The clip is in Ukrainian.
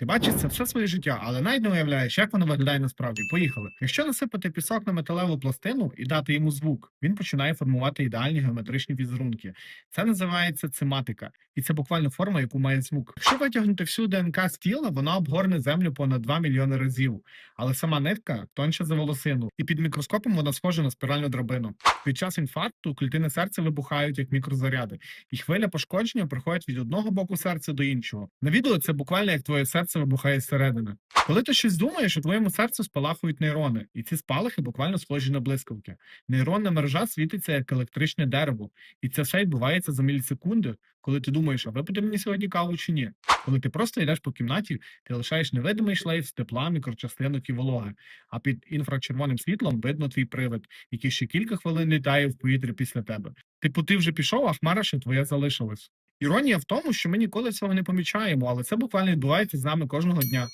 Ти бачиш це все своє життя, але навіть не уявляєш, як воно виглядає насправді. Поїхали. Якщо насипати пісок на металеву пластину і дати йому звук, він починає формувати ідеальні геометричні візерунки. Це називається циматика, і це буквально форма, яку має звук. Якщо витягнути всю ДНК з тіла, вона обгорне землю понад 2 мільйони разів. Але сама нитка тонша за волосину, і під мікроскопом вона схожа на спіральну драбину. Під час інфаркту клітини серця вибухають як мікрозаряди, і хвиля пошкодження проходить від одного боку серця до іншого. На відео це буквально як твоє серце вибухає зсередини. Коли ти щось думаєш, у твоєму серці спалахують нейрони, і ці спалахи буквально схожі на блискавки. Нейронна мережа світиться як електричне дерево, і це все відбувається за мілісекунди, коли ти думаєш, а випити мені сьогодні каву чи ні. Коли ти просто йдеш по кімнаті, ти лишаєш невидимий шлейф з тепла, мікрочастинок і вологи, а під інфрачервоним світлом видно твій привид, який ще кілька хвилин літає в повітрі після тебе. Типу, ти вже пішов, а хмара ще твоя залишилась. Іронія в тому, що ми ніколи цього не помічаємо, але це буквально відбувається з нами кожного дня.